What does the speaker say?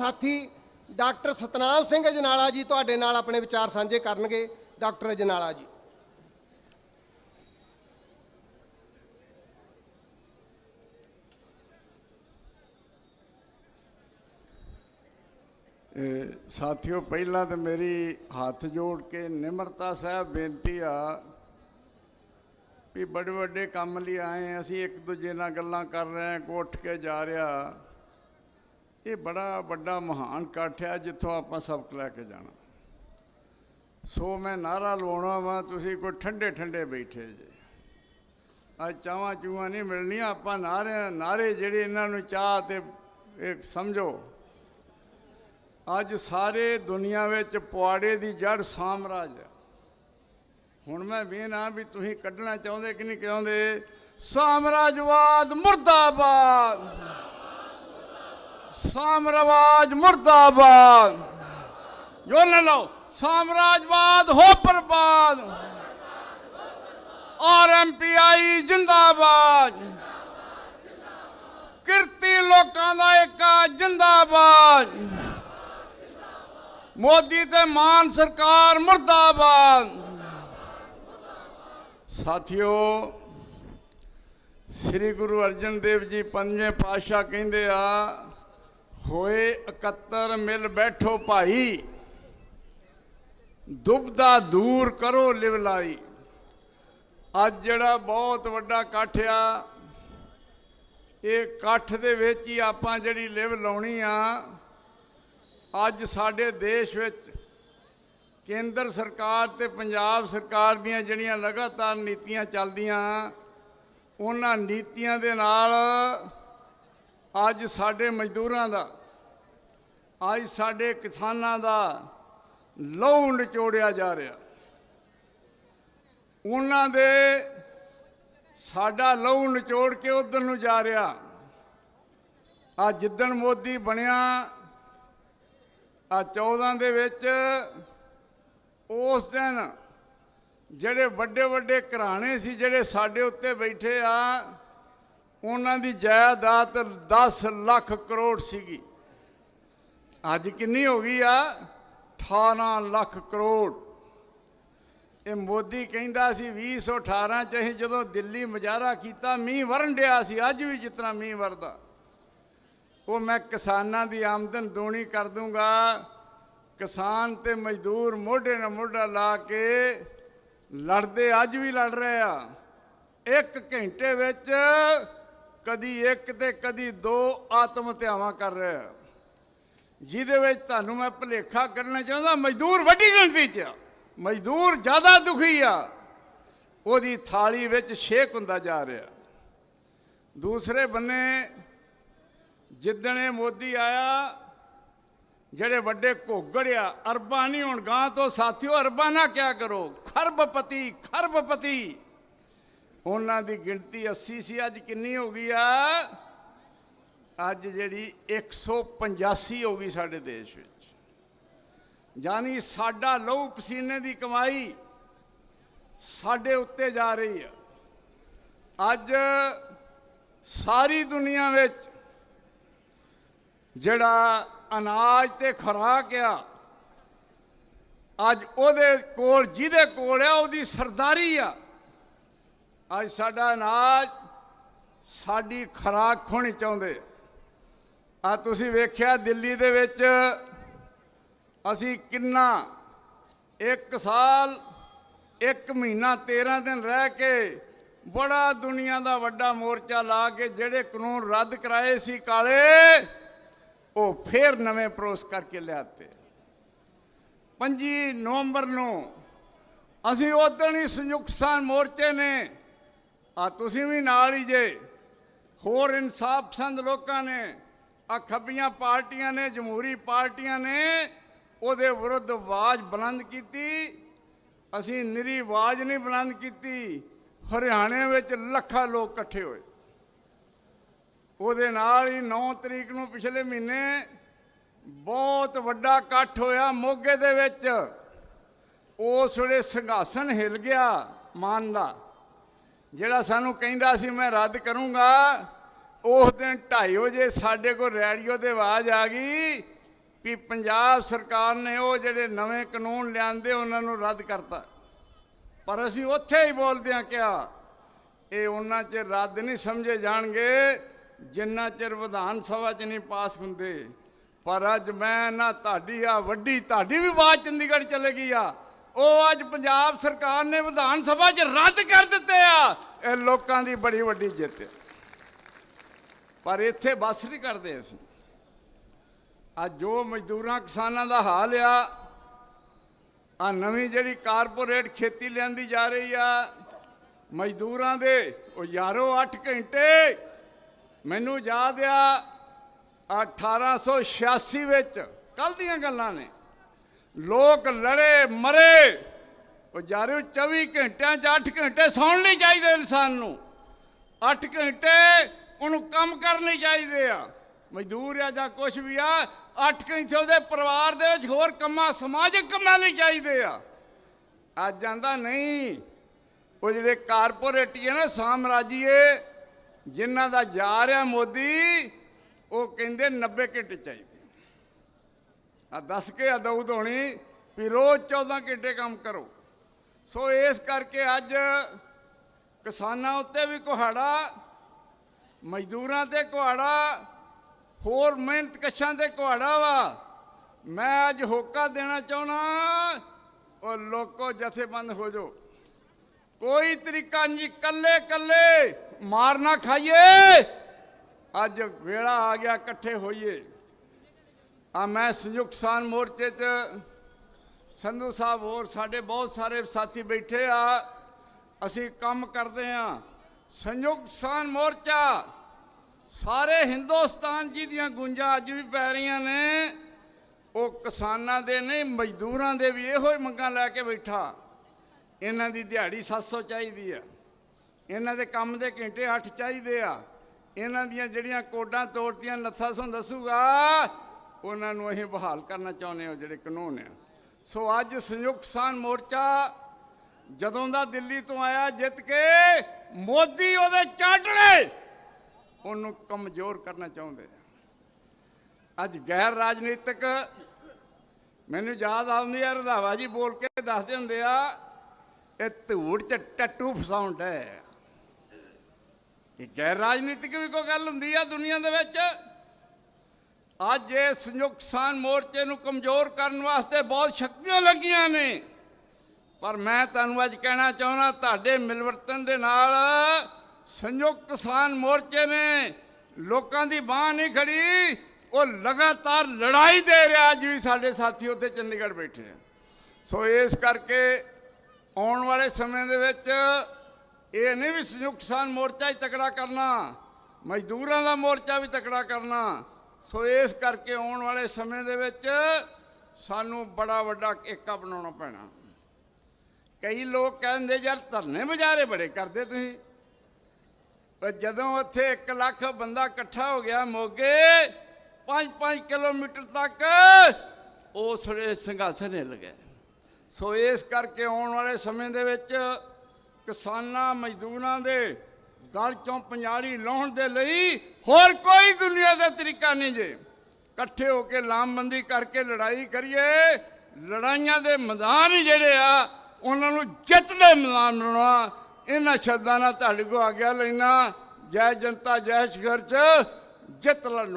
ਸਾਥੀ ਡਾਕਟਰ ਸਤਨਾਮ ਸਿੰਘ ਅਜਨਾਲਾ ਜੀ ਤੁਹਾਡੇ ਨਾਲ ਆਪਣੇ ਵਿਚਾਰ ਸਾਂਝੇ ਕਰਨਗੇ, ਡਾਕਟਰ ਅਜਨਾਲਾ ਜੀ। ਸਾਥੀਓ, ਪਹਿਲਾਂ ਤਾਂ ਮੇਰੀ ਹੱਥ ਜੋੜ ਕੇ ਨਿਮਰਤਾ ਸਾਹਿਬ ਬੇਨਤੀ ਆ ਵੀ ਬੜੇ ਵੱਡੇ ਕੰਮ ਲਈ ਆਏ ਅਸੀਂ ਇੱਕ ਦੂਜੇ ਨਾਲ ਗੱਲਾਂ ਕਰ ਰਹੇ ਹਾਂ ਕੋਈ ਉੱਠ ਕੇ ਜਾ ਰਿਹਾ। ਇਹ ਬੜਾ ਵੱਡਾ ਮਹਾਨ ਇਕੱਠ ਆ ਜਿੱਥੋਂ ਆਪਾਂ ਸਬਕ ਲੈ ਕੇ ਜਾਣਾ। ਸੋ ਮੈਂ ਨਾਰਾ ਲਵਾਉਣਾ ਵਾ, ਤੁਸੀਂ ਕੋਈ ਠੰਡੇ ਠੰਡੇ ਬੈਠੇ ਜੇ। ਅੱਜ ਚਾਹਾਂ ਚੂਹਾਂ ਨਹੀਂ ਮਿਲਣੀਆਂ, ਆਪਾਂ ਨਾਰੇ ਨਾਰੇ ਜਿਹੜੇ ਇਹਨਾਂ ਨੂੰ ਚਾਹ ਤੇ ਇਹ ਸਮਝੋ। ਅੱਜ ਸਾਰੇ ਦੁਨੀਆ ਵਿੱਚ ਪੁਆੜੇ ਦੀ ਜੜ ਸਾਮਰਾਜ ਹੈ। ਹੁਣ ਮੈਂ ਵੇਖਣਾ ਵੀ ਤੁਸੀਂ ਕੱਢਣਾ ਚਾਹੁੰਦੇ ਕਿ ਨਹੀਂ ਚਾਹੁੰਦੇ? ਸਾਮਰਾਜਵਾਦ ਮੁਰਦਾਬਾਦ! ਸਾਮਰਾਜ ਮੁਰਦਾਬਾਦ। ਜੋ ਲੈ ਲਓ। ਸਾਮਰਾਜਵਾਦ ਹੋ ਬਰਬਾਦ। ਆਰਐਮਪੀਆਈ ਜਿੰਦਾਬਾਦ। ਕਿਰਤੀ ਲੋਕਾਂ ਦਾ ਏਕਾ ਜਿੰਦਾਬਾਦ। ਮੋਦੀ ਤੇ ਮਾਨ ਸਰਕਾਰ ਮੁਰਦਾਬਾਦ। ਸਾਥੀਓ, ਸ੍ਰੀ ਗੁਰੂ ਅਰਜਨ ਦੇਵ ਜੀ ਪੰਜਵੇਂ ਪਾਤਸ਼ਾਹ ਕਹਿੰਦੇ ਆ ਹੋਏ 71 ਮਿਲ ਬੈਠੋ ਭਾਈ। ਦੁਬਦਾ ਦੂਰ ਕਰੋ ਲਿਵਲਾਈ ਅੱਜ ਜਿਹੜਾ ਬਹੁਤ ਵੱਡਾ ਇਕੱਠ ਆ, ਇਹ ਇਕੱਠ ਦੇ ਵਿੱਚ ਹੀ ਆਪਾਂ ਜਿਹੜੀ ਲਿਵ ਲਾਉਣੀ ਆ, ਅੱਜ ਸਾਡੇ ਦੇਸ਼ ਵਿੱਚ ਕੇਂਦਰ ਸਰਕਾਰ ਤੇ ਪੰਜਾਬ ਸਰਕਾਰ ਦੀਆਂ ਜਿਹੜੀਆਂ ਲਗਾਤਾਰ ਨੀਤੀਆਂ ਚੱਲਦੀਆਂ, ਉਹਨਾਂ ਨੀਤੀਆਂ ਦੇ ਨਾਲ ਅੱਜ ਸਾਡੇ ਮਜ਼ਦੂਰਾਂ ਦਾ, ਅੱਜ ਸਾਡੇ ਕਿਸਾਨਾਂ ਦਾ ਲਹੂ ਨਿਚੋੜਿਆ ਜਾ ਰਿਹਾ। ਉਹਨਾਂ ਦੇ ਸਾਡਾ ਲਹੂ ਨਿਚੋੜ ਕੇ ਉਧਰ ਨੂੰ ਜਾ ਰਿਹਾ। ਆ ਜਿੱਦਣ ਮੋਦੀ ਬਣਿਆ, ਆ 14 ਦੇ ਵਿੱਚ ਉਸ ਦਿਨ ਜਿਹੜੇ ਵੱਡੇ ਵੱਡੇ ਘਰਾਣੇ ਸੀ ਜਿਹੜੇ ਸਾਡੇ ਉੱਤੇ ਬੈਠੇ ਆ ਉਹਨਾਂ ਦੀ ਜਾਇਦਾਦ 10 ਲੱਖ ਕਰੋੜ ਸੀਗੀ। ਅੱਜ ਕਿੰਨੀ ਹੋ ਗਈ ਆ? 18 ਲੱਖ ਕਰੋੜ। ਇਹ ਮੋਦੀ ਕਹਿੰਦਾ ਸੀ 2018 ਚ ਅਸੀਂ ਜਦੋਂ ਦਿੱਲੀ ਮੁਜ਼ਾਹਰਾ ਕੀਤਾ, ਮੀਂਹ ਵਰਨ ਡਿਆ ਸੀ, ਅੱਜ ਵੀ ਜਿਤਨਾ ਮੀਂਹ ਵਰਦਾ। ਉਹ ਮੈਂ ਕਿਸਾਨਾਂ ਦੀ ਆਮਦਨ ਦੂਣੀ ਕਰ ਦੂੰਗਾ। ਕਿਸਾਨ ਤੇ ਮਜ਼ਦੂਰ ਮੋਢੇ ਨਾਲ ਮੋਢਾ ਲਾ ਕੇ ਲੜਦੇ, ਅੱਜ ਵੀ ਲੜ ਰਹੇ ਆ। ਇੱਕ ਘੰਟੇ ਵਿੱਚ ਕਦੀ ਇੱਕ ਤੇ ਕਦੀ ਦੋ ਆਤਮ ਹੱਤਿਆਵਾਂ ਕਰ ਰਿਹਾ ਜਿਹਦੇ ਵਿੱਚ ਤੁਹਾਨੂੰ ਮੈਂ ਭੁਲੇਖਾ ਕਰਨਾ ਚਾਹੁੰਦਾ, ਮਜ਼ਦੂਰ ਵੱਡੀ ਗਿਣਤੀ 'ਚ ਆ। ਮਜ਼ਦੂਰ ਜ਼ਿਆਦਾ ਦੁਖੀ ਆ। ਉਹਦੀ ਥਾਲੀ ਵਿੱਚ ਛੇਕ ਹੁੰਦਾ ਜਾ ਰਿਹਾ। ਦੂਸਰੇ ਬੰਨੇ, ਜਿੱਦਣ ਇਹ ਮੋਦੀ ਆਇਆ, ਜਿਹੜੇ ਵੱਡੇ ਘੋਗੜ ਆ, ਅਰਬਾਂ ਨਹੀਂ ਹੁਣ ਗਾਂ ਤੋਂ ਸਾਥੀਓ, ਅਰਬਾਂ ਨਾ ਕਿਆ ਕਰੋ। ਖਰਬਪਤੀ ਖਰਬਪਤੀ। ਉਹਨਾਂ ਦੀ ਗਿਣਤੀ 80 ਸੀ, ਅੱਜ ਕਿੰਨੀ ਹੋ ਗਈ ਆ? ਅੱਜ ਜਿਹੜੀ 185 ਹੋ ਗਈ ਸਾਡੇ ਦੇਸ਼ ਵਿੱਚ। ਯਾਨੀ ਸਾਡਾ ਲਹੂ ਪਸੀਨੇ ਦੀ ਕਮਾਈ ਸਾਡੇ ਉੱਤੇ ਜਾ ਰਹੀ ਆ। ਅੱਜ ਸਾਰੀ ਦੁਨੀਆ ਵਿੱਚ ਜਿਹੜਾ ਅਨਾਜ ਤੇ ਖੁਰਾਕ ਆ, ਅੱਜ ਉਹਦੇ ਕੋਲ, ਜਿਹਦੇ ਕੋਲ ਆ, ਉਹਦੀ ਸਰਦਾਰੀ ਆ। ਅੱਜ ਸਾਡਾ ਅਨਾਜ ਸਾਡੀ ਖੁਰਾਕ ਖੋਣੀ ਚਾਹੁੰਦੇ। ਆ ਤੁਸੀਂ ਵੇਖਿਆ ਦਿੱਲੀ ਦੇ ਵਿੱਚ ਅਸੀਂ ਕਿੰਨਾ ਇੱਕ ਸਾਲ, ਇੱਕ ਮਹੀਨਾ 13 ਦਿਨ ਰਹਿ ਕੇ ਬੜਾ ਦੁਨੀਆ ਦਾ ਵੱਡਾ ਮੋਰਚਾ ਲਾ ਕੇ ਜਿਹੜੇ ਕਾਨੂੰਨ ਰੱਦ ਕਰਾਏ ਸੀ ਕਾਲੇ, ਉਹ ਫੇਰ ਨਵੇਂ ਪਰੋਸ ਕਰਕੇ ਲਿਆਤੇ। 25 ਨਵੰਬਰ ਨੂੰ ਅਸੀਂ ਉਦੋਂ ਹੀ ਸੰਯੁਕਤ ਕਿਸਾਨ ਮੋਰਚੇ ਨੇ ਆ ਤੁਸੀਂ ਵੀ ਨਾਲ ਹੀ ਜੇ। ਹੋਰ ਇਨਸਾਫ ਸੰਦ ਲੋਕਾਂ ਨੇ, ਆ ਖੱਬੀਆਂ ਪਾਰਟੀਆਂ ਨੇ, ਜਮਹੂਰੀ ਪਾਰਟੀਆਂ ਨੇ, ਉਹਦੇ ਵਿਰੁੱਧ ਆਵਾਜ਼ ਬੁਲੰਦ ਕੀਤੀ। ਅਸੀਂ ਨਿਰੀ ਆਵਾਜ਼ ਨਹੀਂ ਬੁਲੰਦ ਕੀਤੀ। ਹਰਿਆਣੇ ਵਿੱਚ ਲੱਖਾਂ ਲੋਕ ਇਕੱਠੇ ਹੋਏ। ਉਹਦੇ ਨਾਲ ਹੀ 9 ਤਰੀਕ ਨੂੰ ਪਿਛਲੇ ਮਹੀਨੇ ਬਹੁਤ ਵੱਡਾ ਇਕੱਠ ਹੋਇਆ ਮੋਗੇ ਦੇ ਵਿੱਚ। ਉਸ ਵੇਲੇ ਸੰਘਾਸਨ ਹਿਲ ਗਿਆ ਮਾਨ ਦਾ। ਜਿਹੜਾ ਸਾਨੂੰ ਕਹਿੰਦਾ ਸੀ ਮੈਂ ਰੱਦ ਕਰੂੰਗਾ, ਉਸ ਦਿਨ 2:30 ਵਜੇ ਸਾਡੇ ਕੋਲ ਰੇਡੀਓ ਤੇ ਆਵਾਜ਼ ਆ ਗਈ ਵੀ ਪੰਜਾਬ ਸਰਕਾਰ ਨੇ ਉਹ ਜਿਹੜੇ ਨਵੇਂ ਕਾਨੂੰਨ ਲਿਆਂਦੇ, ਉਹਨਾਂ ਨੂੰ ਰੱਦ ਕਰਤਾ। ਪਰ ਅਸੀਂ ਉੱਥੇ ਹੀ ਬੋਲਦੇ ਹਾਂ ਕਿਹਾ, ਇਹ ਉਹਨਾਂ ਚਿਰ ਰੱਦ ਨਹੀਂ ਸਮਝੇ ਜਾਣਗੇ, ਜਿੰਨਾ ਚਿਰ ਵਿਧਾਨ ਸਭਾ 'ਚ ਨਹੀਂ ਪਾਸ ਹੁੰਦੇ। ਪਰ ਅੱਜ ਮੈਂ ਨਾ ਤੁਹਾਡੀ, ਆ ਵੱਡੀ, ਤੁਹਾਡੀ ਵੀ ਆਵਾਜ਼ ਚੰਡੀਗੜ੍ਹ ਚਲੇ ਗਈ ਆ। ਉਹ ਅੱਜ ਪੰਜਾਬ ਸਰਕਾਰ ਨੇ ਵਿਧਾਨ ਸਭਾ 'ਚ ਰੱਦ ਕਰ ਦਿੱਤੇ ਆ। ਇਹ ਲੋਕਾਂ ਦੀ ਬੜੀ ਵੱਡੀ ਜਿੱਤ ਹੈ ਪਰ ਇੱਥੇ ਬਸ ਨਹੀਂ ਕਰਦੇ ਅਸੀਂ। ਅੱਜ ਜੋ ਮਜ਼ਦੂਰਾਂ, ਕਿਸਾਨਾਂ ਦਾ ਹਾਲ ਆ ਆ ਨਵੀਂ ਜਿਹੜੀ ਕਾਰਪੋਰੇਟ ਖੇਤੀ ਲਿਆਂਦੀ ਜਾ ਰਹੀ ਆ, ਮਜ਼ਦੂਰਾਂ ਦੇ, ਉਹ ਯਾਰੋ 8 ਘੰਟੇ। ਮੈਨੂੰ ਯਾਦ ਆ 1886 ਵਿੱਚ ਕੱਲ ਦੀਆਂ ਗੱਲਾਂ ਨੇ ਲੋਕ ਲੜੇ, ਮਰੇ। ਉਹ ਯਾਰੋ 24 ਘੰਟਿਆਂ 'ਚ 8 ਘੰਟੇ ਸੌਣ ਨਹੀਂ ਚਾਹੀਦੇ ਇਨਸਾਨ ਨੂੰ। 8 ਘੰਟੇ ਉਹਨੂੰ ਕੰਮ ਕਰਨੇ ਚਾਹੀਦੇ ਆ। ਮਜ਼ਦੂਰ ਆ ਜਾਂ ਕੁਝ ਵੀ ਆ 8 ਘੰਟੇ ਉਹਦੇ ਪਰਿਵਾਰ ਦੇ ਵਿੱਚ ਹੋਰ ਕੰਮਾਂ, ਸਮਾਜਿਕ ਕੰਮਾਂ ਲਈ ਚਾਹੀਦੇ ਆ। ਅੱਜ ਜਾਂਦਾ ਨਹੀਂ, ਉਹ ਜਿਹੜੇ ਕਾਰਪੋਰੇਟੀ ਹੈ ਨਾ ਸਾਮਰਾਜੀਏ, ਜਿਨ੍ਹਾਂ ਦਾ ਜਾ ਰਿਹਾ ਮੋਦੀ, ਉਹ ਕਹਿੰਦੇ 90 ਘੰਟੇ ਚਾਹੀਦੇ। ਆ ਦੱਸ ਕੇ ਅਦਉਦ ਹੋਣੀ ਵੀ ਰੋਜ਼ 14 ਘੰਟੇ ਕੰਮ ਕਰੋ। ਸੋ ਇਸ ਕਰਕੇ ਅੱਜ ਕਿਸਾਨਾਂ ਉੱਤੇ ਵੀ ਕੁਹਾੜਾ, ਮਜ਼ਦੂਰਾਂ ਤੇ ਕੁਹਾੜਾ, ਹੋਰ ਮਿਹਨਤ ਕਸ਼ਾਂ ਤੇ ਕੁਹਾੜਾ ਵਾ। ਮੈਂ ਅੱਜ ਹੋਕਾ ਦੇਣਾ ਚਾਹਣਾ ਉਹ ਲੋਕੋ ਜਥੇਬੰਦ ਹੋ ਜਾਓ। ਕੋਈ ਤਰੀਕਾ ਨਹੀਂ, ਕੱਲੇ ਕੱਲੇ ਮਾਰ ਨਾ ਖਾਈਏ। ਅੱਜ ਵੇਲਾ ਆ ਗਿਆ, ਇਕੱਠੇ ਹੋਈਏ। ਆ ਮੈਂ ਸੰਯੁਕਤ ਕਿਸਾਨ ਮੋਰਚੇ 'ਚ ਸੰਧੂ ਸਾਹਿਬ ਹੋਰ ਸਾਡੇ ਬਹੁਤ ਸਾਰੇ ਸਾਥੀ ਬੈਠੇ ਆ। ਅਸੀਂ ਕੰਮ ਕਰਦੇ ਆ। ਸੰਯੁਕਤ ਕਿਸਾਨ ਮੋਰਚਾ, ਸਾਰੇ ਹਿੰਦੁਸਤਾਨ ਜੀ ਦੀਆਂ ਗੁੰਜਾਂ ਅੱਜ ਵੀ ਪੈ ਰਹੀਆਂ ਨੇ। ਉਹ ਕਿਸਾਨਾਂ ਦੇ ਨਹੀਂ, ਮਜ਼ਦੂਰਾਂ ਦੇ ਵੀ ਇਹੋ ਹੀ ਮੰਗਾਂ ਲੈ ਕੇ ਬੈਠਾ। ਇਹਨਾਂ ਦੀ ਦਿਹਾੜੀ 700 ਚਾਹੀਦੀ ਆ। ਇਹਨਾਂ ਦੇ ਕੰਮ ਦੇ ਘੰਟੇ 8 ਚਾਹੀਦੇ ਆ। ਇਹਨਾਂ ਦੀਆਂ ਜਿਹੜੀਆਂ ਕੋਡਾਂ ਤੋੜਤੀਆਂ, ਨੱਥਾ ਸੋਂ ਦੱਸੂਗਾ। ਉਹਨਾਂ ਨੂੰ ਅਸੀਂ ਬਹਾਲ ਕਰਨਾ ਚਾਹੁੰਦੇ ਹਾਂ ਜਿਹੜੇ ਕਾਨੂੰਨ ਆ। ਸੋ ਅੱਜ ਸੰਯੁਕਤ ਕਿਸਾਨ ਮੋਰਚਾ ਜਦੋਂ ਦਾ ਦਿੱਲੀ ਤੋਂ ਆਇਆ, ਜਿੱਤ ਕੇ ਮੋਦੀ ਉਹਦੇ ਚਾਟੜੇ ਉਹਨੂੰ ਕਮਜ਼ੋਰ ਕਰਨਾ ਚਾਹੁੰਦੇ ਆ। ਅੱਜ ਗੈਰ ਰਾਜਨੀਤਿਕ, ਮੈਨੂੰ ਯਾਦ ਆਉਂਦੀ ਆ, ਰੰਧਾਵਾ ਜੀ ਬੋਲ ਕੇ ਦੱਸਦੇ ਹੁੰਦੇ ਆ, ਇਹ ਧੂੜ ਚ ਟੱਟੂ ਫਸਾਉਣ ਹੈ ਇਹ ਗੈਰ ਰਾਜਨੀਤਿਕ ਵੀ ਕੋਈ ਗੱਲ ਹੁੰਦੀ ਆ ਦੁਨੀਆ ਦੇ ਵਿੱਚ? ਅੱਜ ਇਹ ਸੰਯੁਕਤ ਕਿਸਾਨ ਮੋਰਚੇ ਨੂੰ ਕਮਜ਼ੋਰ ਕਰਨ ਵਾਸਤੇ ਬਹੁਤ ਸ਼ਕਤੀਆਂ ਲੱਗੀਆਂ ਨੇ। ਪਰ ਮੈਂ ਤੁਹਾਨੂੰ ਅੱਜ ਕਹਿਣਾ ਚਾਹੁੰਦਾ, ਤੁਹਾਡੇ ਮਿਲਵਰਤਨ ਦੇ ਨਾਲ ਸੰਯੁਕਤ ਕਿਸਾਨ ਮੋਰਚੇ ਨੇ ਲੋਕਾਂ ਦੀ ਬਾਹ ਨਹੀਂ ਖੜੀ ਉਹ ਲਗਾਤਾਰ ਲੜਾਈ ਦੇ ਰਿਹਾ। ਅੱਜ ਵੀ ਸਾਡੇ ਸਾਥੀ ਉੱਥੇ ਚੰਡੀਗੜ੍ਹ ਬੈਠੇ ਆ। ਸੋ ਇਸ ਕਰਕੇ ਆਉਣ ਵਾਲੇ ਸਮੇਂ ਦੇ ਵਿੱਚ ਇਹ ਨਹੀਂ ਵੀ ਸੰਯੁਕਤ ਕਿਸਾਨ ਮੋਰਚਾ ਹੀ ਤਕੜਾ ਕਰਨਾ, ਮਜ਼ਦੂਰਾਂ ਦਾ ਮੋਰਚਾ ਵੀ ਤਕੜਾ ਕਰਨਾ ਸੋ ਇਸ ਕਰਕੇ ਆਉਣ ਵਾਲੇ ਸਮੇਂ ਦੇ ਵਿੱਚ ਸਾਨੂੰ ਬੜਾ ਵੱਡਾ ਏਕਾ ਬਣਾਉਣਾ ਪੈਣਾ। ਕਈ ਲੋਕ ਕਹਿੰਦੇ, ਯਾਰ ਧਰਨੇ ਮੁਜ਼ਾਹਰੇ ਬੜੇ ਕਰਦੇ ਤੁਸੀਂ। ਪਰ ਜਦੋਂ ਉੱਥੇ 1 ਲੱਖ ਬੰਦਾ ਇਕੱਠਾ ਹੋ ਗਿਆ ਮੋਗੇ 5-5 ਕਿਲੋਮੀਟਰ ਤੱਕ ਉਸ ਵੇਲੇ ਸੰਘਰਸ਼ ਹਿੱਲ ਗਏ। ਸੋ ਇਸ ਕਰਕੇ ਆਉਣ ਵਾਲੇ ਸਮੇਂ ਦੇ ਵਿੱਚ ਕਿਸਾਨਾਂ, ਮਜ਼ਦੂਰਾਂ ਦੇ ਗਲ ਚੋਂ ਪੰਜਾਲੀ ਲਾਉਣ ਦੇ ਲਈ ਹੋਰ ਕੋਈ ਦੁਨੀਆ ਦਾ ਤਰੀਕਾ ਨਹੀਂ ਜੇ। ਇਕੱਠੇ ਹੋ ਕੇ ਲਾਮਬੰਦੀ ਕਰਕੇ ਲੜਾਈ ਕਰੀਏ। ਲੜਾਈਆਂ ਦੇ ਮੈਦਾਨ ਹੀ ਜਿਹੜੇ ਆ, ਉਹਨਾਂ ਨੂੰ ਜਿੱਤ ਦੇ ਮੈਦਾਨ ਬਣਾਉਣਾ। ਇਹਨਾਂ ਸ਼ਬਦਾਂ ਨਾਲ ਤੁਹਾਡੇ ਕੋ ਆ ਗਿਆ ਲੈਣਾ। ਜੈ ਜਨਤਾ, ਜੈ ਸ਼ਿਖਰ ਚ ਜਿੱਤ ਲੜਨ